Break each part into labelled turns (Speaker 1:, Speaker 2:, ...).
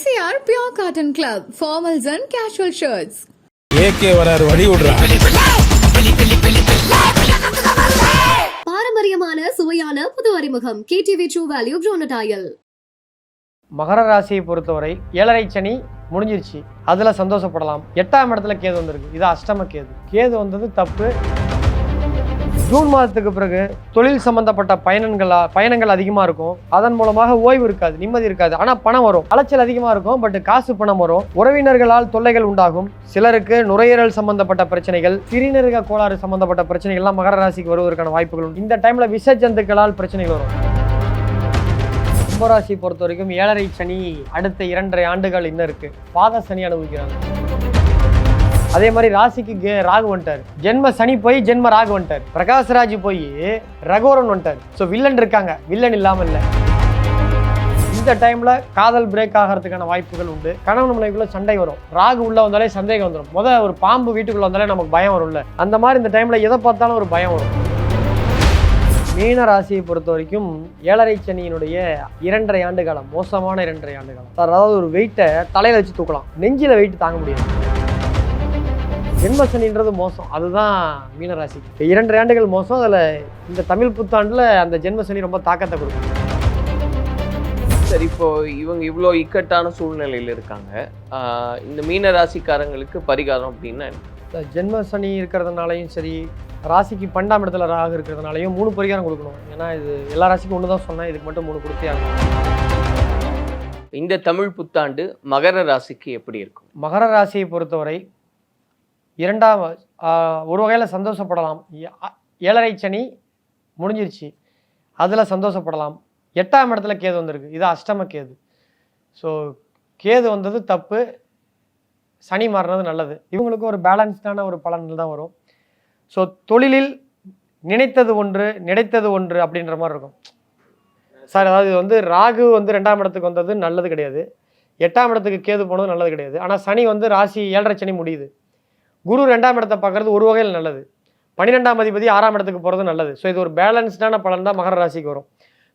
Speaker 1: MCR Pure Cotton Club, formals and casual shirts.
Speaker 2: AK வராரு வழி விடுறா.
Speaker 3: பாரம்பரியமான சுவையான புது அறிமுகம். கேடிவி ட்ரூ வேல்யூ ப்ரோனடாயல்
Speaker 4: மகர ராசியை பொறுத்தவரை ஏழரை சனி முடிஞ்சிருச்சு. அதில் சந்தோஷப்படலாம். எட்டாம் இடத்துல கேது வந்திருக்கு. இது அஷ்டம கேது. கேது வந்தது தப்பு. ஜூன் மாதத்துக்கு பிறகு தொழில் சம்பந்தப்பட்ட பயணங்களா பயணங்கள் அதிகமாக இருக்கும். அதன் மூலமாக ஓய்வு இருக்காது நிம்மதி இருக்காது. ஆனால் பணம் வரும். அலைச்சல் அதிகமாக இருக்கும் பட் காசு பணம் வரும். உறவினர்களால் தொல்லைகள் உண்டாகும். சிலருக்கு நுரையீரல் சம்பந்தப்பட்ட பிரச்சனைகள் சிறுநீரக கோளாறு சம்பந்தப்பட்ட பிரச்சனைகள்லாம் மகர ராசிக்கு வருவதற்கான வாய்ப்புகள் உண்டு. இந்த டைம்ல விஷ ஜந்துக்களால் பிரச்சனைகள் வரும். கும்பராசி பொறுத்த வரைக்கும் ஏழரை சனி அடுத்த இரண்டரை ஆண்டுகள் இன்னும் இருக்கு. பாத சனி அனுபவிக்கிறாங்க. அதே மாதிரி ராசிக்கு கே ராகு வந்துட்டார். ஜென்ம சனி போய் ஜென்ம ராகு வந்துட்டார். பிரகாஷ்ராஜ் போய் ரகோரன் வந்துட்டார். ஸோ வில்லன் இருக்காங்க. வில்லன் இல்லாமல் இல்லை. இந்த டைம்ல காதல் பிரேக் ஆகிறதுக்கான வாய்ப்புகள் உண்டு. கணவன் மனைவிக்குள்ள சண்டை வரும். ராகு உள்ள வந்தாலே சந்தேகம் வந்துடும் முத ஒரு பாம்பு வீட்டுக்குள்ள வந்தாலே நமக்கு பயம் வரும்ல. அந்த மாதிரி இந்த டைம்ல எதை பார்த்தாலும் ஒரு பயம் வரும். மீன ராசியை பொறுத்த வரைக்கும் ஏழரை சனியினுடைய இரண்டரை ஆண்டு காலம் மோசமான இரண்டரை ஆண்டு காலம். சார் அதாவது ஒரு வெயிட்டை தலையில் வச்சு தூக்கலாம். நெஞ்சில வெயிட் தாங்க முடியாது. ஜென்ம சனின்றது மோசம். அதுதான் மீனராசி. இப்ப இரண்டரை ஆண்டுகள் மோசம். அதில் இந்த தமிழ் புத்தாண்டுல அந்த ஜென்ம சனி ரொம்ப தாக்கத்தை கொடுக்கும்.
Speaker 5: சரி இப்போ இவங்க இவ்வளோ இக்கட்டான சூழ்நிலையில் இருக்காங்க. ஆஹ் இந்த மீன ராசிக்காரங்களுக்கு பரிகாரம் அப்படின்னா என்ன?
Speaker 4: இந்த ஜென்ம சனி இருக்கிறதுனாலையும் சரி ராசிக்கு பன்னெண்டாம் இடத்துல ராகு இருக்கிறதுனாலையும் மூணு பரிகாரம் கொடுக்கணும். ஏன்னா இது எல்லா ராசிக்கும் ஒன்று தான் சொன்னேன். இதுக்கு மட்டும் மூணு கொடுத்தே ஆகணும்.
Speaker 5: இந்த தமிழ் புத்தாண்டு மகர ராசிக்கு எப்படி இருக்கும்?
Speaker 4: மகர ராசியை பொறுத்தவரை இரண்டாம் ஒரு வகையில் சந்தோஷப்படலாம். ஏழரை சனி முடிஞ்சிருச்சு. அதில் சந்தோஷப்படலாம். எட்டாம் இடத்துல கேது வந்திருக்கு. இது அஷ்டம கேது. ஸோ கேது வந்தது தப்பு. சனி மாறினது நல்லது. இவங்களுக்கு ஒரு பேலன்ஸ்டான ஒரு பலன்கள் தான் வரும். ஸோ தொழிலில் நினைத்தது ஒன்று நினைத்தது ஒன்று அப்படின்ற மாதிரி இருக்கும். சார் அதாவது வந்து ராகு வந்து ரெண்டாம் இடத்துக்கு வந்தது நல்லது கிடையாது. எட்டாம் இடத்துக்கு கேது போனது நல்லது கிடையாது. ஆனால் சனி வந்து ராசி ஏழரை சனி முடியுது. குரு ரெண்டாம் இடத்தை பார்க்குறது ஒரு வகையில் நல்லது. பன்னிரெண்டாம் அதிபதி ஆறாம் இடத்துக்கு போகிறது நல்லது. ஸோ இது ஒரு பேலன்ஸ்டான பலன் தான் மகர ராசிக்கு வரும்.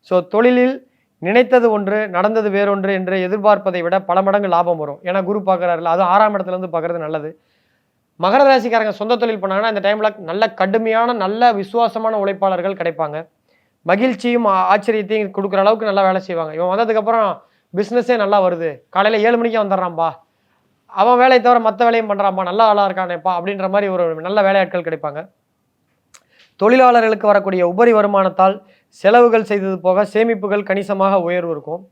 Speaker 4: ஸோ தொழிலில் நினைத்தது ஒன்று நடந்தது வேறொன்று என்று எதிர்பார்ப்பதை விட பல மடங்கு லாபம் வரும். ஏன்னா குரு பார்க்குறாருல அது ஆறாம் இடத்துல இருந்து நல்லது. மகர ராசிக்காரங்க சொந்த தொழில் பண்ணாங்கன்னா இந்த டைமில் நல்ல கடுமையான நல்ல விசுவாசமான உழைப்பாளர்கள் கிடைப்பாங்க. மகிழ்ச்சியும் ஆச்சரியத்தையும் கொடுக்குற அளவுக்கு நல்லா வேலை செய்வாங்க. இவன் வந்ததுக்கப்புறம் பிஸ்னஸே நல்லா வருது. காலையில் ஏழு மணிக்கே வந்துடுறான்பா அவன் வேலையை தவிர மற்ற வேலையும் பண்ணுறான்பா நல்ல ஆளாக இருக்கானேப்பா அப்படின்ற மாதிரி ஒரு நல்ல வேலையாட்கள் கிடைப்பாங்க. தொழிலாளர்களுக்கு வரக்கூடிய உபரி வருமானத்தால் செலவுகள் செய்தது போக சேமிப்புகள் கணிசமாக உயர்வு இருக்கும்.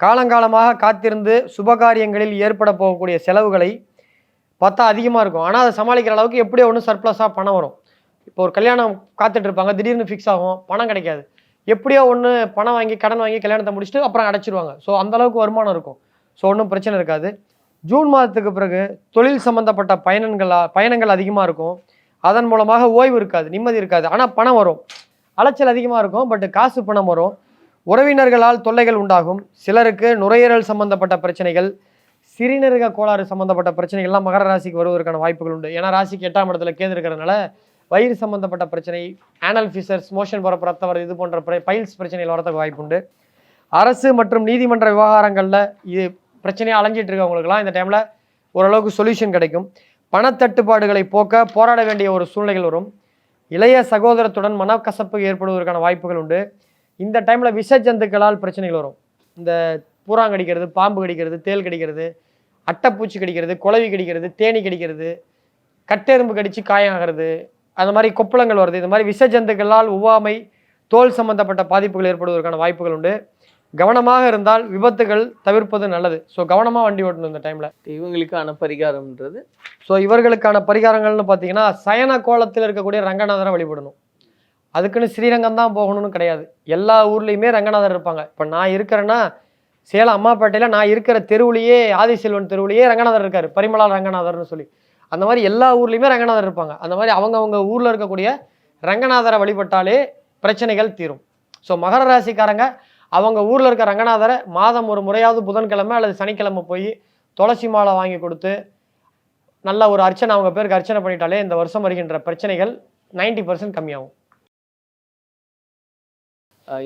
Speaker 4: காலங்காலமாக காத்திருந்து சுபகாரியங்களில் ஏற்பட போகக்கூடிய செலவுகளை பார்த்தா அதிகமாக இருக்கும். ஆனால் அதை சமாளிக்கிற அளவுக்கு எப்படியோ ஒன்று சர்ப்ளஸாக பணம் வரும். இப்போ ஒரு கல்யாணம் காத்துட்ருப்பாங்க திடீர்னு ஃபிக்ஸ் ஆகும் பணம் கிடைக்காது. எப்படியோ ஒன்று பணம் வாங்கி கடன் வாங்கி கல்யாணத்தை முடிச்சுட்டு அப்புறம் அடைச்சிருவாங்க. ஸோ அந்த அளவுக்கு வருமானம் இருக்கும். ஸோ ஒன்றும் பிரச்சனை இருக்காது. ஜூன் மாதத்துக்கு பிறகு தொழில் சம்மந்தப்பட்ட பயணங்களா பயணங்கள் அதிகமாக இருக்கும். அதன் மூலமாக ஓய்வு இருக்காது நிம்மதி இருக்காது. ஆனால் பணம் வரும். அலைச்சல் அதிகமாக இருக்கும் பட் காசு பணம் வரும். உறவினர்களால் தொல்லைகள் உண்டாகும். சிலருக்கு நுரையீரல் சம்பந்தப்பட்ட பிரச்சனைகள் சிறுநீரக கோளாறு சம்பந்தப்பட்ட பிரச்சனைகள்லாம் மகர ராசிக்கு வருவதற்கான வாய்ப்புகள் உண்டு. ஏன்னா ராசிக்கு எட்டாம் இடத்துல கேது இருக்கிறதுனால வயிறு சம்பந்தப்பட்ட பிரச்சனை ஆனல் ஃபிசர்ஸ் மோஷன் போகிற ரத்தம் இது போன்ற பைல்ஸ் பிரச்சனைகள் வரதுக்கு வாய்ப்பு உண்டு அரசு மற்றும் நீதிமன்ற விவகாரங்களில் இது பிரச்சனையாக அலைஞ்சிட்டு இருக்கவங்களுக்குலாம் இந்த டைமில் ஓரளவுக்கு சொல்யூஷன் கிடைக்கும். பணத்தட்டுப்பாடுகளை போக்க போராட வேண்டிய ஒரு சூழ்நிலைகள் வரும். இளைய சகோதரத்துடன் மனக்கசப்பு ஏற்படுவதற்கான வாய்ப்புகள் உண்டு. இந்த டைமில் விஷ ஜந்துக்களால் பிரச்சனைகள் வரும். இந்த பூராங் கடிக்கிறது பாம்பு கடிக்கிறது தேள் கடிக்கிறது அட்டைப்பூச்சி கடிக்கிறது குலவி கடிக்கிறது தேனி கடிக்கிறது கட்டெரும்பு கடித்து காயம் ஆகிறது அந்த மாதிரி கொப்பளங்கள் வருது. இந்த மாதிரி விஷ ஜந்துக்களால் ஒவ்வாமை தோல் சம்பந்தப்பட்ட பாதிப்புகள் ஏற்படுவதற்கான வாய்ப்புகள் உண்டு. கவனமாக இருந்தால் விபத்துகள் தவிர்ப்பது நல்லது. ஸோ கவனமாக வண்டி ஓட்டணும் இந்த டைமில்
Speaker 5: இவங்களுக்கான பரிகாரம்ன்றது?
Speaker 4: ஸோ இவர்களுக்கான பரிகாரங்கள்னு பார்த்தீங்கன்னா சயன கோலத்தில் இருக்கக்கூடிய ரங்கநாதரை வழிபடணும். அதுக்குன்னு ஸ்ரீரங்கம் தான் போகணும்னு கிடையாது. எல்லா ஊர்லேயுமே ரங்கநாதர் இருப்பாங்க. இப்போ நான் இருக்கிறேன்னா சேலம் அம்மாப்பேட்டையில் நான் இருக்கிற தெருவுலையே ஆதிசெல்வன் தெருவுலையே ரங்கநாதர் இருக்கார். பரிமளா ரங்கநாதர்னு சொல்லி. அந்த மாதிரி எல்லா ஊர்லேயுமே ரங்கநாதர் இருப்பாங்க. அந்த மாதிரி அவங்கவங்க ஊரில் இருக்கக்கூடிய ரங்கநாதரை வழிபட்டாலே பிரச்சனைகள் தீரும். ஸோ மகர ராசிக்காரங்க அவங்க ஊரில் இருக்க ரங்கநாதரை மாதம் ஒரு முறையாவது புதன்கிழமை அல்லது சனிக்கிழமை போய் துளசி மாலை வாங்கி கொடுத்து நல்ல ஒரு அர்ச்சனை அவங்க பேருக்கு அர்ச்சனை பண்ணிட்டாலே இந்த வருஷம் வருகின்ற பிரச்சனைகள் 90% பர்சன்ட் கம்மியாகும்.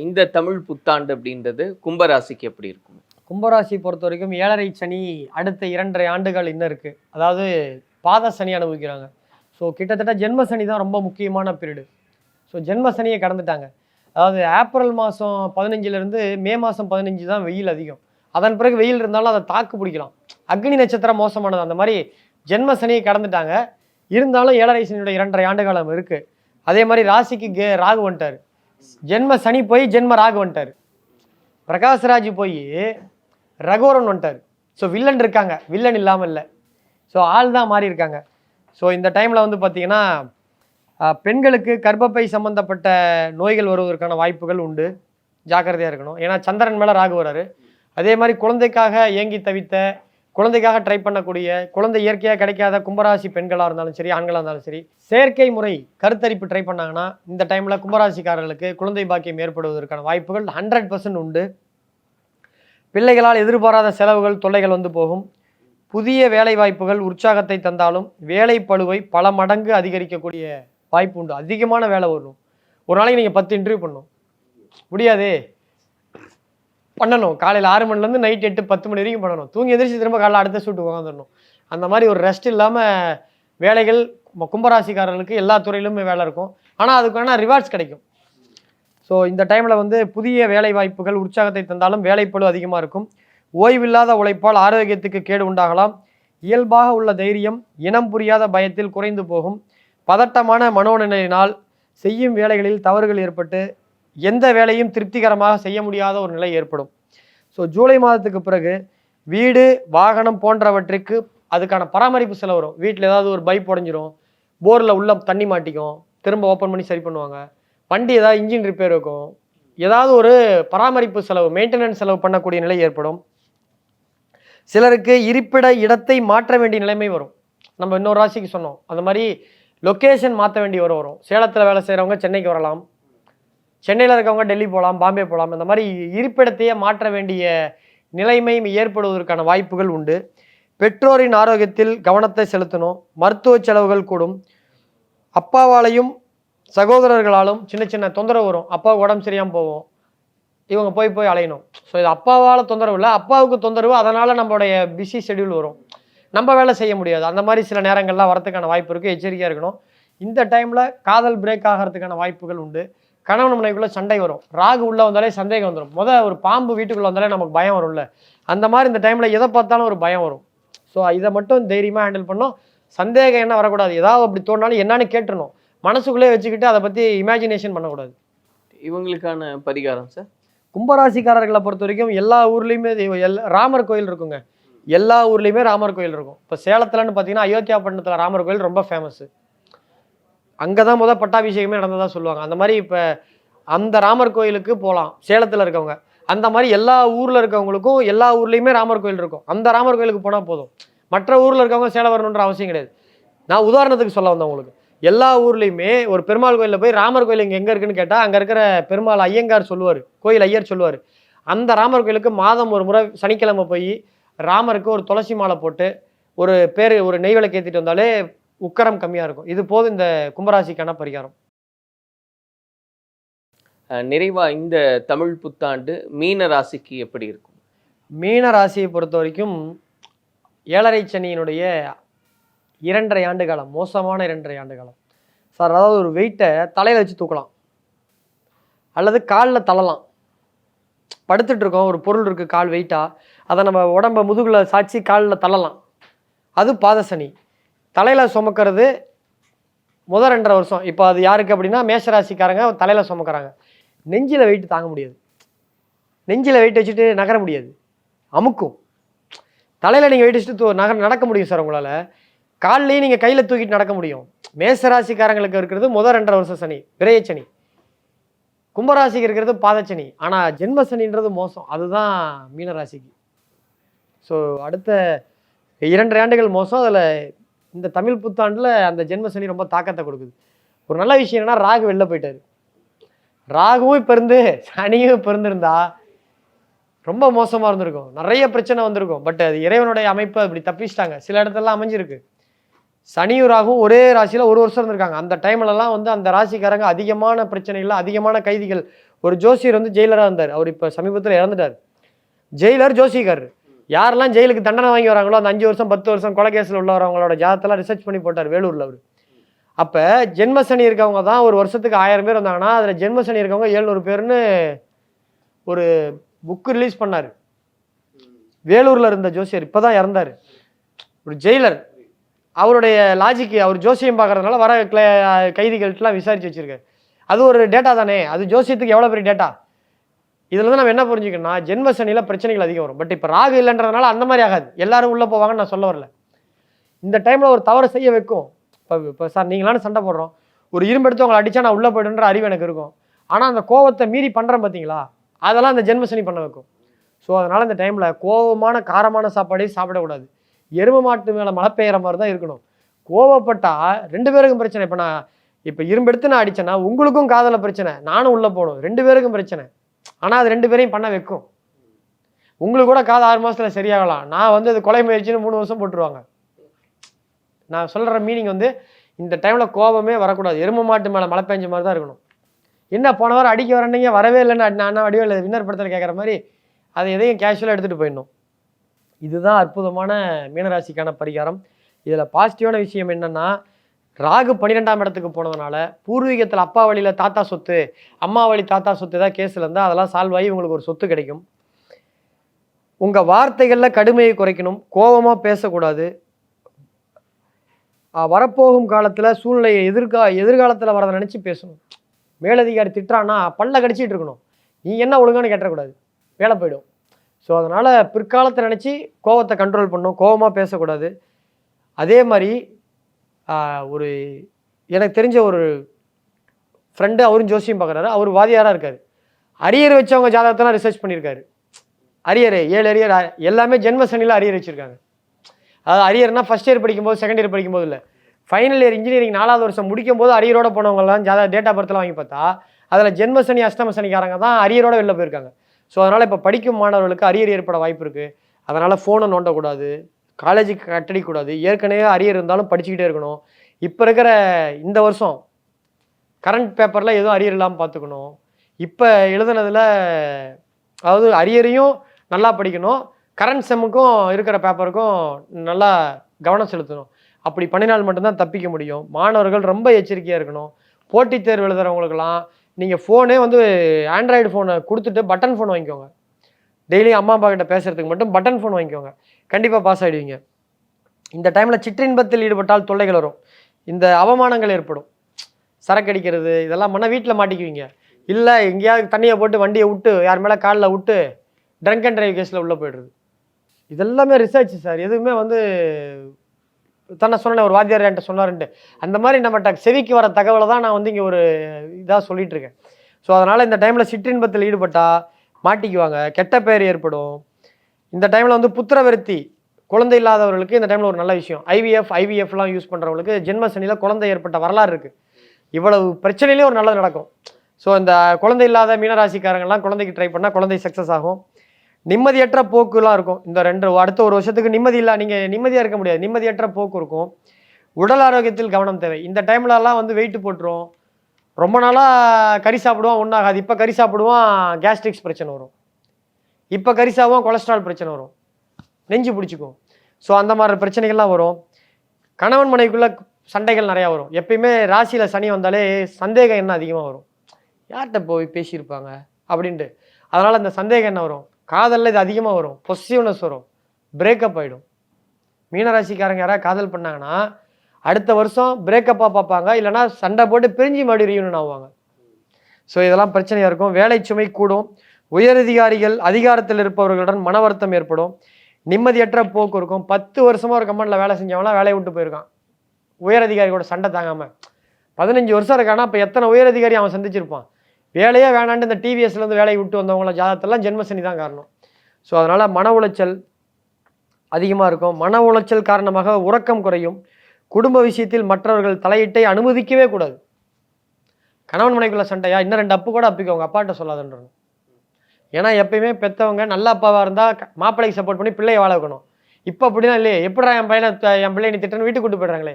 Speaker 5: இந்த தமிழ் புத்தாண்டு அப்படின்றது கும்பராசிக்கு எப்படி இருக்கும்?
Speaker 4: கும்பராசி பொறுத்த வரைக்கும் ஏழரை சனி அடுத்த இரண்டரை ஆண்டுகள் இன்னும் இருக்குது அதாவது பாத சனி அனுபவிக்கிறாங்க. ஸோ கிட்டத்தட்ட ஜென்ம சனி தான் ரொம்ப முக்கியமான பீரியடு. ஸோ ஜென்ம சனியை கடந்துட்டாங்க. அதாவது ஏப்ரல் மாதம் பதினஞ்சுலேருந்து மே மாதம் பதினஞ்சு தான் வெயில் அதிகம். அதன் பிறகு வெயில் இருந்தாலும் அதை தாக்கு பிடிக்கலாம். அக்னி நட்சத்திரம் மோசமானது. அந்த மாதிரி ஜென்ம சனியை கடந்துட்டாங்க. இருந்தாலும் ஏழரை சனியோட இரண்டரை ஆண்டு காலம் இருக்குது அதே மாதிரி ராசிக்கு கே ராகு வந்துட்டார். ஜென்ம சனி போய் ஜென்ம ராகு வந்துட்டார். பிரகாஷ்ராஜ் போய் ரகோரன் வந்துட்டார். ஸோ வில்லன் இருக்காங்க. வில்லன் இல்லாமல் இல்லை. ஸோ ஆள் தான் மாறி இருக்காங்க ஸோ இந்த டைமில் வந்து பார்த்தீங்கன்னா பெண்களுக்கு கர்ப்பப்பை சம்பந்தப்பட்ட நோய்கள் வருவதற்கான வாய்ப்புகள் உண்டு. ஜாக்கிரதையாக இருக்கணும். ஏன்னா சந்திரன் மேலே ராகு வராரு. அதே மாதிரி குழந்தைக்காக ஏங்கி தவித்த குழந்தைக்காக ட்ரை பண்ணக்கூடிய குழந்தை இயற்கையாக கிடைக்காத கும்பராசி பெண்களாக இருந்தாலும் சரி ஆண்களாக இருந்தாலும் சரி செயற்கை முறை கருத்தரிப்பு ட்ரை பண்ணாங்கன்னா இந்த டைமில் கும்பராசிக்காரர்களுக்கு குழந்தை பாக்கியம் ஏற்படுவதற்கான வாய்ப்புகள் ஹண்ட்ரட் பர்சன்ட் உண்டு. பிள்ளைகளால் எதிர்பாராத செலவுகள் தொல்லைகள் வந்து போகும். புதிய வேலை வாய்ப்புகள் உற்சாகத்தை தந்தாலும் வேலை பளுவை பல மடங்கு அதிகரிக்கக்கூடிய வாய்ப்பு உண்டு. அதிகமான வேலை வரும் ஒரு நாளைக்கு நீங்கள் பத்து இன்டர்வியூ பண்ணணும். முடியாதே. பண்ணணும். காலையில் ஆறு மணிலேருந்து நைட் எட்டு பத்து மணி வரைக்கும் பண்ணணும். தூங்கி எந்திரிச்சு திரும்ப காலையில் அடுத்த ஷூட்டு உட்காந்துடணும் அந்த மாதிரி ஒரு ரெஸ்ட் இல்லாமல் வேலைகள் கும்பராசிக்காரர்களுக்கு எல்லா துறையிலுமே வேலை இருக்கும். ஆனால் அதுக்கு வேணால் ரிவார்ட்ஸ் கிடைக்கும். ஸோ இந்த டைமில் வந்து புதிய வேலை வாய்ப்புகள் உற்சாகத்தை தந்தாலும் வேலைப்பழு அதிகமாக இருக்கும். ஓய்வில்லாத உழைப்பால் ஆரோக்கியத்துக்கு கேடு உண்டாகலாம். இயல்பாக உள்ள தைரியம் இனம் புரியாத பயத்தில் குறைந்து போகும். பதட்டமான மனோநிலையினால் செய்யும் வேலைகளில் தவறுகள் ஏற்பட்டு எந்த வேலையும் திருப்திகரமாக செய்ய முடியாத ஒரு நிலை ஏற்படும். ஸோ ஜூலை மாதத்துக்கு பிறகு வீடு வாகனம் போன்றவற்றுக்கு அதுக்கான பராமரிப்பு செலவு வரும். வீட்டில் ஏதாவது ஒரு பைப் உடஞ்சிரும் போரில் உள்ள தண்ணி மாட்டிக்கும் திரும்ப ஓப்பன் பண்ணி சரி பண்ணுவாங்க. வண்டி ஏதாவது இன்ஜின் ரிப்பேர் இருக்கும். ஏதாவது ஒரு பராமரிப்பு செலவு மெயின்டெனன்ஸ் செலவு பண்ணக்கூடிய நிலை ஏற்படும். சிலருக்கு இருப்பிட இடத்தை மாற்ற வேண்டிய நிலைமை வரும். நம்ம இன்னொரு ராசிக்கு சொன்னோம். அந்த மாதிரி லொக்கேஷன் மாற்ற வேண்டி வரும் வரும். சேலத்தில் வேலை செய்கிறவங்க சென்னைக்கு வரலாம். சென்னையில் இருக்கவங்க டெல்லி போகலாம் பாம்பே போகலாம் இந்த மாதிரி இருப்பிடத்தையே மாற்ற வேண்டிய நிலைமை ஏற்படுவதற்கான வாய்ப்புகள் உண்டு. பெற்றோரின் ஆரோக்கியத்தில் கவனத்தை செலுத்தணும். மருத்துவ செலவுகள் கூடும். அப்பாவாலையும் சகோதரர்களாலும் சின்ன சின்ன தொந்தரவு வரும். அப்பாவுக்கு உடம்பு சரியாமல் போவோம் இவங்க போய் போய் அலையணும். ஸோ இது அப்பாவால் தொந்தரவு இல்லை. அப்பாவுக்கு தொந்தரவு அதனால் நம்மளுடைய பிஸி ஷெட்யூல் வரும். நம்ம வேலை செய்ய முடியாது. அந்த மாதிரி சில நேரங்கள்லாம் வரதுக்கான வாய்ப்பு இருக்குது எச்சரிக்கையாக இருக்கணும். இந்த டைமில் காதல் பிரேக் ஆகிறதுக்கான வாய்ப்புகள் உண்டு. கணவன் மனைவிக்குள்ளே சண்டை வரும். ராகு உள்ளே வந்தாலே சந்தேகம் வந்துடும் முத ஒரு பாம்பு வீட்டுக்குள்ளே வந்தாலே நமக்கு பயம் வரும்ல. அந்த மாதிரி இந்த டைமில் எதை பார்த்தாலும் ஒரு பயம் வரும். ஸோ இதை மட்டும் தைரியமாக ஹேண்டில் பண்ணோம் சந்தேகம் என்ன வரக்கூடாது. ஏதாவது அப்படி தோணாலும் என்னன்னு கேட்டுறணும். மனசுக்குள்ளே வச்சுக்கிட்டு அதை பற்றி இமேஜினேஷன் பண்ணக்கூடாது.
Speaker 5: இவங்களுக்கான பரிகாரம் சார்
Speaker 4: கும்பராசிக்காரர்களை பொறுத்த வரைக்கும் எல்லா ஊர்லேயுமே ராமர் கோயில் இருக்குங்க. எல்லா ஊர்லேயுமே ராமர் கோயில் இருக்கும். இப்போ சேலத்துலன்னு பார்த்தீங்கன்னா அயோத்தியா பட்டணத்தில் ராமர் கோயில் ரொம்ப ஃபேமஸ்ஸு அங்கே தான் முதல் பட்டாபிஷேகமே நடந்ததாக சொல்லுவாங்க. அந்த மாதிரி இப்போ அந்த ராமர் கோயிலுக்கு போகலாம் சேலத்தில் இருக்கவங்க. அந்த மாதிரி எல்லா ஊரில் இருக்கவங்களுக்கும் எல்லா ஊர்லேயுமே ராமர் கோயில் இருக்கும். அந்த ராமர் கோயிலுக்கு போனால் போதும். மற்ற ஊரில் இருக்கவங்க சேலம் வரணுன்ற அவசியம் கிடையாது. நான் உதாரணத்துக்கு சொல்ல வந்தேன் உங்களுக்கு. எல்லா ஊர்லேயுமே ஒரு பெருமாள் கோயிலில் போய் ராமர் கோயில் இங்கே எங்கே இருக்குன்னு கேட்டால் அங்கே இருக்கிற பெருமாள் ஐயங்கார் சொல்லுவார் கோயில் ஐயர் சொல்லுவார். அந்த ராமர் கோயிலுக்கு மாதம் ஒரு முறை சனிக்கிழமை போய் ராமருக்கு ஒரு துளசி மாலை போட்டு ஒரு பேர் ஒரு நெய் விளக்கு ஏற்றிட்டு வந்தாலே உக்கரம் கம்மியாக இருக்கும். இது போதும் இந்த கும்பராசிக்கான பரிகாரம்.
Speaker 5: அஹ் நிறைவா இந்த தமிழ் புத்தாண்டு மீன ராசிக்கு எப்படி இருக்கும்?
Speaker 4: மீன ராசியை பொறுத்த வரைக்கும் ஏழரை சனியினுடைய இரண்டரை ஆண்டு காலம் மோசமான இரண்டரை ஆண்டு காலம். சார் அதாவது ஒரு வெயிட்டை தலையில் வச்சு தூக்கலாம். அல்லது காலில் தள்ளலாம் படுத்துட்டு இருக்கோம் ஒரு பொருள் இருக்குது கால் வெயிட்டாக அதை நம்ம உடம்ப முதுகில் சாய்ச்சி காலில் தள்ளலாம். அது பாதசனி தலையில் சுமக்கிறது முதல் ரெண்டரை வருஷம். இப்போ அது யாருக்கு அப்படின்னா மேஷராசிக்காரங்க தலையில் சுமக்கிறாங்க. நெஞ்சில் வெயிட் தாங்க முடியாது. நெஞ்சில் வெயிட் வச்சுட்டு நகர முடியாது. அமுக்கும். தலையில் நீங்கள் வெயிட் வச்சுட்டு தூ- நகர நடக்க முடியும் சார் உங்களால். கால்லையும் நீங்கள் கையில் தூக்கிட்டு நடக்க முடியும். மேசராசிக்காரங்களுக்கு இருக்கிறது முதல் ரெண்டரை வருஷம் சனி. விரையச்சனி கும்பராசிக்கு இருக்கிறது பாதச்சனி ஆனால் ஜென்மசனின்றது மோசம். அதுதான் மீனராசிக்கு. ஸோ அடுத்த இரண்டரை ஆண்டுகள் மோசம். அதில் இந்த தமிழ் புத்தாண்டில் அந்த ஜென்மசனி ரொம்ப தாக்கத்தை கொடுக்குது. ஒரு நல்ல விஷயம் என்னென்னா ராகு வெளில போயிட்டார். ராகுவும் இப்போ இருந்து சனியும் இப்போ இருந்திருந்தா ரொம்ப மோசமாக இருந்திருக்கும். நிறைய பிரச்சனை வந்திருக்கும். பட் அது இறைவனுடைய அமைப்பு அப்படி தப்பிச்சிட்டாங்க. சில இடத்துலலாம் அமைஞ்சிருக்கு. சனியும் ராகும் ஒரே ராசியில் ஒரு வருஷம் இருந்திருக்காங்க. அந்த டைம்லலாம் வந்து அந்த ராசிக்காரங்க அதிகமான பிரச்சனைகள் அதிகமான கைதிகள். ஒரு ஜோசியர் வந்து ஜெயிலராக இருந்தார். அவர் இப்போ சமீபத்தில் இறந்துட்டார். ஜெயிலர் ஜோசிகர் யாரெல்லாம் ஜெயிலுக்கு தண்டனை வாங்கி வராங்களோ அந்த அஞ்சு வருஷம் பத்து வருஷம் கொலை கேஸில் உள்ளவங்களோட ஜாதத்தெல்லாம் ரிசர்ச் பண்ணி போட்டார் வேலூரில் அவர். அப்போ ஜென்மசனி இருக்கவங்க தான் ஒரு வருஷத்துக்கு ஆயிரம் பேர் வந்தாங்கன்னா அதில் ஜென்மசனி இருக்கவங்க ஏழ்நூறு பேர்னு ஒரு புக்கு ரிலீஸ் பண்ணார். வேலூரில் இருந்த ஜோசியர் இப்போ தான் இறந்தார். ஒரு ஜெயிலர். அவருடைய லாஜிக்கு அவர் ஜோசியம் பார்க்கறதுனால வர கிள- கைதிகள்ட்டலாம் விசாரித்து வச்சுருக்காரு. அது ஒரு டேட்டா தானே. அது ஜோசியத்துக்கு எவ்வளோ பெரிய டேட்டா இதில் வந்து நம்ம என்ன புரிஞ்சுக்கணும்னா ஜென்ம சனியில் பிரச்சனைகள் அதிகம் வரும். பட் இப்போ ராகு இல்லைன்றதுனால அந்த மாதிரி ஆகாது. எல்லாரும் உள்ளே போவாங்கன்னு நான் சொல்ல வரல. இந்த டைமில் ஒரு தவறு செய்ய வைக்கும். இப்போ இப்போ சார் நீங்களான்னு சண்டை போடுறோம். ஒரு இரும்பு எடுத்து உங்களை அடித்தா நான் உள்ளே போய்டுன்ற அறிவு எனக்கு இருக்கும். ஆனால் அந்த கோவத்தை மீறி பண்ணுறேன் பார்த்தீங்களா அதெல்லாம் அந்த ஜென்ம சனி பண்ண வைக்கும். ஸோ அதனால் இந்த டைமில் கோவமான காரமான சாப்பாடே சாப்பிடக்கூடாது எருமை மாட்டு மேலே மழை பெய்கிற மாதிரி தான் இருக்கணும். கோவப்பட்டால் ரெண்டு பேருக்கும் பிரச்சனை. இப்போ நான் இப்போ இரும்பெடுத்து நான் அடித்தேன்னா உங்களுக்கும் காதல பிரச்சனை. நானும் உள்ளே போகணும். ரெண்டு பேருக்கும் பிரச்சனை. ஆனால் அது ரெண்டு பேரையும் பண்ண வைக்கும். உங்களுக்கு கூட காது ஆறு மாதத்தில் சரியாகலாம். நான் வந்து அது கொலை முயற்சின்னு மூணு வருஷம் போட்டுருவாங்க. நான் சொல்கிற மீனிங் வந்து இந்த டைமில் கோபமே வரக்கூடாது. எருமை மாட்டு மேலே மழை பெஞ்ச மாதிரி தான் இருக்கணும். என்ன போன வாரம் அடிக்க வரணுங்க வரவே இல்லைன்னு நான் நான் அடிவே இல்லை வின்னர் படத்தில் கேட்குற மாதிரி அதை எதையும் கேஷுவலாக எடுத்துகிட்டு போயிடணும். இதுதான் அற்புதமான மீனராசிக்கான பரிகாரம். இதில் பாசிட்டிவான விஷயம் என்னென்னா ராகு பன்னிரெண்டாம் இடத்துக்கு போனதுனால பூர்வீகத்தில் அப்பா வழியில் தாத்தா சொத்து அம்மா வழி தாத்தா சொத்து ஏதாவது கேஸில் இருந்தால் அதெல்லாம் சால்வ் ஆகி உங்களுக்கு ஒரு சொத்து கிடைக்கும். உங்கள் வார்த்தைகளில் கடுமையை குறைக்கணும். கோபமாக பேசக்கூடாது. வரப்போகும் காலத்தில் சூழ்நிலையை எதிர்கா எதிர்காலத்தில் வரதை நினச்சி பேசணும். மேலதிகாரி திட்டுறான்னா பல்ல கடிச்சிட்டு இருக்கணும். நீ என்ன ஒழுங்கான்னு கேட்டக்கூடாது வேலை போயிடும். ஸோ அதனால் பிற்காலத்தை நினச்சி கோவத்தை கண்ட்ரோல் பண்ணணும். கோவமாக பேசக்கூடாது. அதே மாதிரி ஒரு எனக்கு தெரிஞ்ச ஒரு ஃப்ரெண்டு அவரும் ஜோசியம் பார்க்குறாரு அவர் வாதியாராக இருக்கார். அரியர் வச்சவங்க ஜாதகத்தெல்லாம் ரிசர்ச் பண்ணியிருக்காரு. அரியர் ஏழு அரியர் எல்லாமே ஜென்ம சனியில் அரியர் வச்சுருக்காங்க. அதாவது அரியர்னா ஃபஸ்ட் இயர் படிக்கும்போது செகண்ட் இயர் படிக்கும்போது இல்லை. ஃபைனல் இயர் இன்ஜினியரிங் நாலாவது வருஷம் முடிக்கும் போது அரியரோட போனவங்கலாம் ஜாதக டேட்டா ஆஃப் வாங்கி பார்த்தா அதில் ஜென்ம சனி அஷ்டம சனிக்காரங்க தான் அரியரோட வெளில போயிருக்காங்க. ஸோ அதனால் இப்போ படிக்கும் மாணவர்களுக்கு அரியர் ஏற்பட வாய்ப்பு இருக்குது அதனால் ஃபோனை நோண்டக்கூடாது. காலேஜுக்கு கட்டடிக்கூடாது ஏற்கனவே அரியர் இருந்தாலும் படிச்சுக்கிட்டே இருக்கணும். இப்போ இருக்கிற இந்த வருஷம் கரண்ட் பேப்பரில் எதுவும் அரியர் இல்லாமல் பார்த்துக்கணும். இப்போ எழுதுனதில் அதாவது அரியரையும் நல்லா படிக்கணும். கரண்ட் செம்முக்கும் இருக்கிற பேப்பருக்கும் நல்லா கவனம் செலுத்தணும். அப்படி பண்ணினால் மட்டும்தான் தப்பிக்க முடியும். மாணவர்கள் ரொம்ப எச்சரிக்கையாக இருக்கணும். போட்டித் தேர்வு எழுதுகிறவங்களுக்கெல்லாம் நீங்கள் ஃபோனே வந்து ஆண்ட்ராய்டு ஃபோனை கொடுத்துட்டு பட்டன் ஃபோன் வாங்கிக்கோங்க. டெய்லியும் அம்மா அப்பா கிட்ட பேசுகிறதுக்கு மட்டும் பட்டன் ஃபோன் வாங்கிக்கோங்க. கண்டிப்பாக பாஸ் ஆகிடுவீங்க இந்த டைமில் சிற்றின்பத்தில் ஈடுபட்டால் தொல்லைகள் வரும் இந்த அவமானங்கள் ஏற்படும். சரக்கு அடிக்கிறது இதெல்லாம் பண்ணால் வீட்டில் மாட்டிக்குவீங்க. இல்லை எங்கேயாவது தண்ணியை போட்டு வண்டியை விட்டு யார் மேலே காலில் விட்டு ட்ரங்க் அண்ட் ட்ரைவ் கேஸில் உள்ளே போயிடுறது. இதெல்லாமே ரிசர்ச் சார் எதுவுமே வந்து தானே சொன்னேன் ஒரு வாத்தியார் என்கிட்ட சொன்னாருன்ட்டு. அந்த மாதிரி நம்மகிட்ட செவிக்கு வர தகவலை தான் நான் வந்து இங்கே ஒரு இதாக சொல்லிகிட்ருக்கேன் ஸோ அதனால் இந்த டைமில் சிற்றின்பத்தில் ஈடுபட்டால் மாட்டிக்குவாங்க. கெட்ட பேர் ஏற்படும். இந்த டைமில் வந்து புத்திரவருத்தி குழந்தை இல்லாதவர்களுக்கு இந்த டைமில் ஒரு நல்ல விஷயம். ஐவிஎஃப் ஐவிஎஃப்லாம் யூஸ் பண்ணுறவங்களுக்கு ஜென்ம சனியில் குழந்தை ஏற்பட்ட வரலாறு இருக்குது இவ்வளவு பிரச்சனையிலே ஒரு நல்லது நடக்கும். ஸோ இந்த குழந்தை இல்லாத மீனராசிக்காரங்கெல்லாம் குழந்தைக்கு ட்ரை பண்ணால் குழந்தை சக்ஸஸ் ஆகும். நிம்மதியற்ற போக்குலாம் இருக்கும். இந்த ரெண்டு அடுத்த ஒரு வருஷத்துக்கு நிம்மதி இல்லை நீங்கள் நிம்மதியாக இருக்க முடியாது. நிம்மதியற்ற போக்கு இருக்கும். உடல் ஆரோக்கியத்தில் கவனம் தேவை. இந்த டைம்லலாம் வந்து வெயிட் போட்டுரும். ரொம்ப நாளாக கறி சாப்பிடுவான் ஒன்றாகாது இப்போ கறி சாப்பிடுவான் கேஸ்ட்ரிக்ஸ் பிரச்சனை வரும். இப்போ கரிசாவும் கொலஸ்ட்ரால் பிரச்சனை வரும். நெஞ்சு பிடிச்சிக்கும். ஸோ அந்த மாதிரி பிரச்சனைகள்லாம் வரும். கணவன் மனைவிக்குள்ள சண்டைகள் நிறையா வரும். எப்பயுமே ராசியில் சனி வந்தாலே சந்தேகம் என்ன அதிகமாக வரும். யார்கிட்ட போய் பேசியிருப்பாங்க? அப்படின்ட்டு. அதனால் அந்த சந்தேகம் என்ன வரும். காதலில் இது அதிகமாக வரும். பொசிட்டிவ்னஸ் வரும். பிரேக்கப் ஆகிடும் மீனராசிக்காரங்க யாராவது காதல் பண்ணாங்கன்னா அடுத்த வருஷம் பிரேக்கப்பாக பார்ப்பாங்க. இல்லைன்னா சண்டை போட்டு பிரிஞ்சு மறுபடியும் reunion ஆவாங்க. ஸோ இதெல்லாம் பிரச்சனையாக இருக்கும். வேலை சுமை கூடும். உயரதிகாரிகள் அதிகாரத்தில் இருப்பவர்களுடன் மன வருத்தம் ஏற்படும். நிம்மதியற்ற போக்கு இருக்கும். பத்து வருஷமாக ஒரு கம்பெனியில் வேலை செஞ்சவங்களாம் வேலையை விட்டு போயிருக்கான். உயரதிகாரியோட சண்டை தாங்காமல் பதினஞ்சு வருஷம் இருக்கானா இப்போ எத்தனை உயரதிகாரி அவன் சந்திச்சிருப்பான்? வேலையே வேணான்ட்டு இந்த டிவிஎஸ்லேருந்து வேலையை விட்டு வந்தவங்கள ஜாதகத்தெல்லாம் ஜென்மசனி தான் காரணம். ஸோ அதனால் மன உளைச்சல் அதிகமாக இருக்கும். மன உளைச்சல் காரணமாக உறக்கம் குறையும். குடும்ப விஷயத்தில் மற்றவர்கள் தலையிட்டை அனுமதிக்கவே கூடாது. கணவன் மனைவிக்குள்ள சண்டையா? இன்னும் ரெண்டு அப்பு கூட அப்பிக்கோ. உங்கள் அப்பாட்ட சொல்லாதுன்றணும். ஏன்னா எப்பயுமே பெற்றவங்க நல்ல அப்பாவாக இருந்தால் மாப்பிள்ளைக்கு சப்போர்ட் பண்ணி பிள்ளையை வாழ வைக்கணும். இப்போ அப்படிலாம் இல்லையே. எப்படிடா என் பையனை என் பிள்ளையை நீ திட்டன்னு வீட்டுக்கு கூட்டு போயிடுறாங்களே.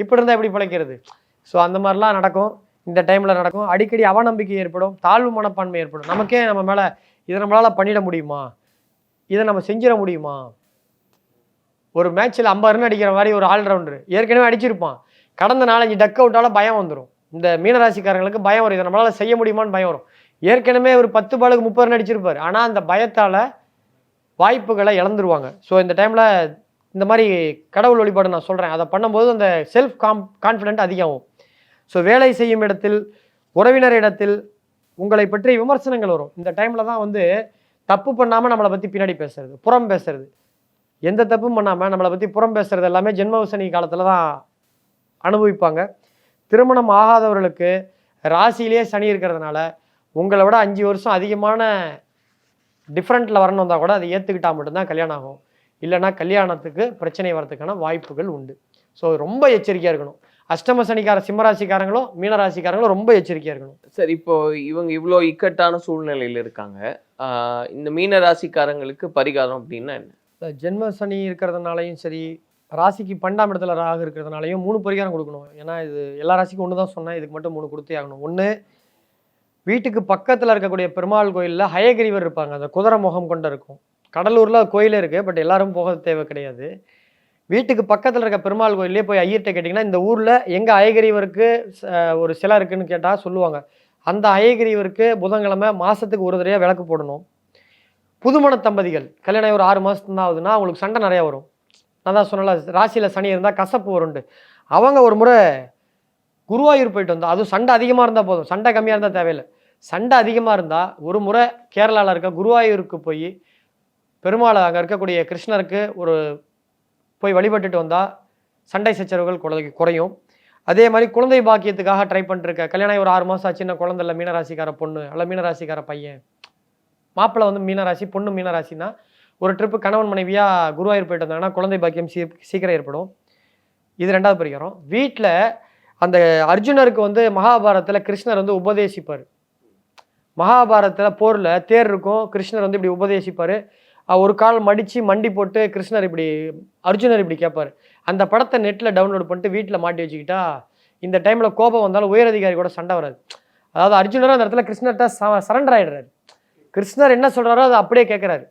Speaker 4: இப்படி இருந்தால் எப்படி பிழைக்கிறது? ஸோ அந்த மாதிரிலாம் நடக்கும். இந்த டைமில் நடக்கும். அடிக்கடி அவநம்பிக்கை ஏற்படும். தாழ்வு மனப்பான்மை ஏற்படும். நமக்கே நம்ம மேலே இதை நம்மளால் பண்ணிட முடியுமா? இதை நம்ம செஞ்சிட முடியுமா? ஒரு மேட்ச்சில் ஐம்பது ரன் அடிக்கிற மாதிரி ஒரு ஆல்ரவுண்டர் ஏற்கனவே அடிச்சிருப்பான். கடந்த நாலஞ்சு டக் அவுட்டால் பயம் வந்துடும் இந்த மீனராசிக்காரங்களுக்கு பயம் வரும். இதை நம்மளால் செய்ய முடியுமான்னு பயம் வரும். ஏற்கனவே ஒரு பத்து பாலுக்கு முப்பது ரன் அடிச்சிருப்பார். ஆனால் அந்த பயத்தால் வாய்ப்புகளை இழந்துருவாங்க. ஸோ இந்த டைமில் இந்த மாதிரி கடவுள் வழிபாடு நான் சொல்கிறேன் அதை பண்ணும்போது அந்த செல்ஃப் காம் கான்ஃபிடென்ட் அதிகமாகும். ஸோ வேலை செய்யும் இடத்தில் உறவினர் இடத்தில் உங்களை பற்றி விமர்சனங்கள் வரும். இந்த டைமில் தான் வந்து தப்பு பண்ணாமல் நம்மளை பற்றி பின்னாடி பேசுறது புறம் பேசுறது. எந்த தப்பும் பண்ணாமல் நம்மளை பற்றி புறம் பேசுறது எல்லாமே ஜென்மவசனி காலத்தில் தான் அனுபவிப்பாங்க. திருமணம் ஆகாதவர்களுக்கு ராசியிலே சனி இருக்கிறதுனால உங்களை விட அஞ்சு வருஷம் அதிகமான டிஃப்ரெண்ட்டில் வரணும் வந்தால் கூட அதை ஏற்றுக்கிட்டா மட்டும்தான் கல்யாணம் ஆகும். இல்லைன்னா கல்யாணத்துக்கு பிரச்சனை வரதுக்கான வாய்ப்புகள் உண்டு. ஸோ ரொம்ப எச்சரிக்கையாக இருக்கணும். அஷ்டம சனிக்கார சிம்மராசிக்காரங்களும் மீனராசிக்காரங்களும் ரொம்ப எச்சரிக்கையாக இருக்கணும்.
Speaker 5: சார் இப்போ இவங்க இவ்வளோ இக்கட்டான சூழ்நிலையில் இருக்காங்க. இந்த மீன ராசிக்காரங்களுக்கு பரிகாரம் அப்படின்னா என்ன?
Speaker 4: ஜென்ம சனி இருக்கிறதுனாலையும் சரி ராசிக்கு பன்னெண்டாம் இடத்துல ராகு இருக்கிறதுனாலையும் மூணு பரிகாரம் கொடுக்கணும். ஏன்னா இது எல்லா ராசிக்கும் ஒன்று தான் சொன்னேன். இதுக்கு மட்டும் மூணு கொடுத்தே ஆகணும். ஒன்று வீட்டுக்கு பக்கத்தில் இருக்கக்கூடிய பெருமாள் கோயிலில் ஹயகிரிவர் இருப்பாங்க. அந்த குதிரை முகம் கொண்டு இருக்கும். கடலூரில் கோயில் இருக்குது பட் எல்லாரும் போக தேவை கிடையாது. வீட்டுக்கு பக்கத்தில் இருக்க பெருமாள் கோயிலே போய் ஐயர்கிட்ட கேட்டிங்கன்னா இந்த ஊரில் எங்கே அயகிரிவருக்கு ச- ஒரு சிலை இருக்குன்னு கேட்டால் சொல்லுவாங்க. அந்த அயகிரிவருக்கு புதன்கிழமை மாதத்துக்கு ஒரு தடவையாக விளக்கு போடணும். புதுமண தம்பதிகள் கல்யாணம் ஆகி ஒரு ஆறு மாதம் தான் ஆகுதுன்னா அவங்களுக்கு சண்டை நிறையா வரும். நான் தான் சொன்னல ராசியில் சனி இருந்தால் கசப்பு வரும்ண்டு அவங்க ஒரு முறை குருவாயூர் போயிட்டு வந்தோம் அதுவும் சண்டை அதிகமாக இருந்தால் போதும். சண்டை கம்மியாக இருந்தால் தேவையில்லை. சண்டை அதிகமாக இருந்தால் ஒரு முறை கேரளாவில் இருக்க குருவாயூருக்கு போய் பெருமாளை அங்கே இருக்கக்கூடிய கிருஷ்ணருக்கு ஒரு போய் வழிபட்டுட்டு வந்தால் சண்டை சச்சரவுகள் குழந்தை குறையும். அதே மாதிரி குழந்தை பாக்கியத்துக்காக ட்ரை பண்ணிருக்க கல்யாணம் ஆகி ஒரு ஆறு மாதம் ஆச்சுன்னா குழந்தை இல்லை மீனராசிக்கார பொண்ணு அல்ல மீனராசிக்கார பையன். மாப்பிள்ளை வந்து மீனராசி பொண்ணு மீனராசினா ஒரு ட்ரிப்பு கணவன் மனைவியாக குருவாயூர் போயிட்டு வந்தாங்கன்னா குழந்தை பாக்கியம் சீ சீக்கிரம் ஏற்படும். இது ரெண்டாவது பரிகாரம். வீட்டில் அந்த அர்ஜுனருக்கு வந்து மகாபாரதத்தில் கிருஷ்ணர் வந்து உபதேசிப்பார். மகாபாரதத்தில் போரில் தேர் இருக்கும் கிருஷ்ணர் வந்து இப்படி உபதேசிப்பார். ஒரு கால் மடித்து மண்டி போட்டு கிருஷ்ணர் இப்படி அர்ஜுனர் இப்படி கேட்பார் அந்த படத்தை நெட்டில் டவுன்லோட் பண்ணிட்டு வீட்டில் மாட்டி வச்சுக்கிட்டா இந்த டைமில் கோபம் வந்தாலும் உயரதிகாரி கூட சண்டை வராது. அதாவது அர்ஜுனரும் அந்த இடத்துல கிருஷ்ணர்கிட்ட சரண்டர் ஆகிடுறாரு கிருஷ்ணர் என்ன சொல்கிறாரோ அதை அப்படியே கேட்குறாரு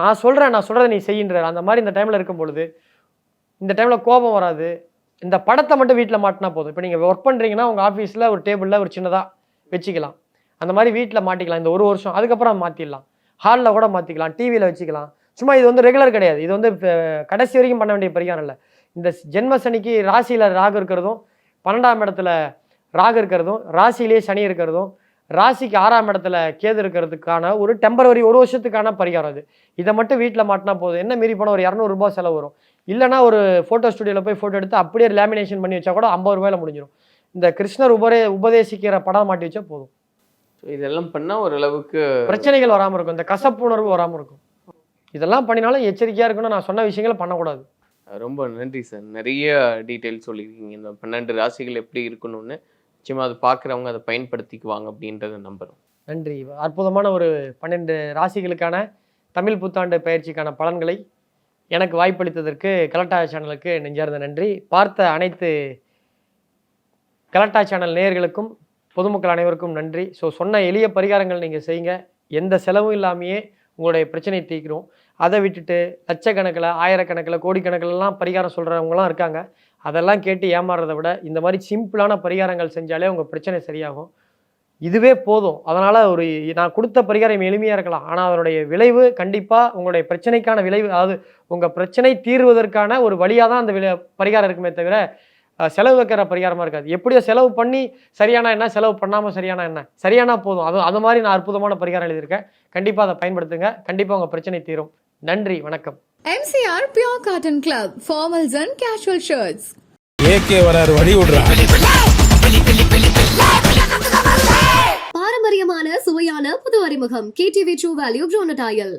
Speaker 4: நான் சொல்கிறேன் நான் சொல்கிறத நீ செய்யின்றார். அந்த மாதிரி இந்த டைமில் இருக்கும் பொழுது இந்த டைமில் கோபம் வராது. இந்த படத்தை மட்டும் வீட்டில் மாட்டினா போதும். இப்போ நீங்கள் ஒர்க் பண்ணுறீங்கன்னா உங்கள் ஆஃபீஸில் ஒரு டேபிளில் ஒரு சின்னதாக வச்சுக்கலாம். அந்த மாதிரி வீட்டில் மாட்டிக்கலாம். இந்த ஒரு வருஷம். அதுக்கப்புறம் மாற்றிடலாம் ஹாலில் கூட மாற்றிக்கலாம் டிவியில் வச்சுக்கலாம். சும்மா இது வந்து ரெகுலர் கிடையாது. இது வந்து கடைசி வரைக்கும் பண்ண வேண்டிய பரிகாரம் இல்லை. இந்த ஜென்ம சனிக்கு ராசியில் ராகு இருக்கிறதும் பன்னெண்டாம் இடத்துல ராகு இருக்கிறதும் ராசியிலேயே சனி இருக்கிறதும் ராசிக்கு ஆறாம் இடத்துல கேது இருக்கிறதுக்கான ஒரு டெம்பரவரி ஒரு வருஷத்துக்கான பரிகாரம் அது. இதை மட்டும் வீட்டில் மாட்டினா போதும். என்ன மீறி போனால் ஒரு இரநூறுபா செலவு வரும். இல்லைனா ஒரு ஃபோட்டோ ஸ்டுடியோவில் போய் ஃபோட்டோ எடுத்து அப்படியே லேமினேஷன் பண்ணி வச்சா கூட ஐம்பது ரூபாயில முடிஞ்சிடும் இந்த கிருஷ்ணர் உபரே உபதேசிக்கிற படம் மாட்டி வச்சா போதும்.
Speaker 5: இதெல்லாம் பண்ணா ஓரளவுக்கு
Speaker 4: பிரச்சனைகள் வராமல் இருக்கும். இந்த கசப்புணர்வு வராமல் இருக்கும். இதெல்லாம் பண்ணினாலும் எச்சரிக்கையாக இருக்கணும் நான் சொன்ன விஷயங்களை பண்ணக்கூடாது.
Speaker 5: ரொம்ப நன்றி சார். நிறைய டீட்டெயில் சொல்லியிருக்கீங்க. இந்த பன்னெண்டு ராசிகள் எப்படி இருக்கணும்னு. நிச்சயமா அதை பார்க்குறவங்க அதை பயன்படுத்திக்குவாங்க அப்படின்றத நம்புறோம்.
Speaker 4: நன்றி. அற்புதமான ஒரு பன்னெண்டு ராசிகளுக்கான தமிழ் புத்தாண்டு பயிற்சிக்கான பலன்களை எனக்கு வாய்ப்பளித்ததற்கு கலட்டா சேனலுக்கு நெஞ்சார்ந்த நன்றி. பார்த்த அனைத்து கலட்டா சேனல் நேயர்களுக்கும் பொதுமக்கள் அனைவருக்கும் நன்றி. ஸோ சொன்ன எளிய பரிகாரங்கள் நீங்கள் செய்யுங்க. எந்த செலவும் இல்லாமையே உங்களுடைய பிரச்சனையை தீர்க்கிறோம். அதை விட்டுட்டு லட்சக்கணக்கில் ஆயிரக்கணக்கில் கோடிக்கணக்கிலலாம் பரிகாரம் சொல்கிறவங்களாம் இருக்காங்க. அதெல்லாம் கேட்டு ஏமாறுறதை விட இந்த மாதிரி சிம்பிளான பரிகாரங்கள் செஞ்சாலே உங்கள் பிரச்சனை சரியாகும். இதுவே போதும். அதனால் ஒரு நான் கொடுத்த பரிகாரம் எளிமையாக இருக்கலாம். ஆனால் அதனுடைய விளைவு கண்டிப்பாக உங்களுடைய பிரச்சனைக்கான விளைவு அதாவது உங்கள் பிரச்சனை தீர்வதற்கான ஒரு வழியாக தான் அந்த விளை பரிகாரம் இருக்குமே தவிர செலவு வைக்கிற பரிகாரமாக இருக்காது. எப்படியோ செலவு பண்ணி சரியானா என்ன செலவு பண்ணாமல் சரியானா என்ன? சரியானா போதும். அது அது மாதிரி நான் அற்புதமான பரிகாரம் எழுதியிருக்கேன். கண்டிப்பாக அதை பயன்படுத்துங்க. கண்டிப்பாக உங்கள் பிரச்சனை தீரும். நன்றி வணக்கம்.
Speaker 1: MCR Pure Cotton Club, formals and casual shirts.
Speaker 2: AK வராரு வழி
Speaker 3: பாரம்பரியமான சுவையான புது அறிமுகம். KTV true value ப்ரோனடாயல்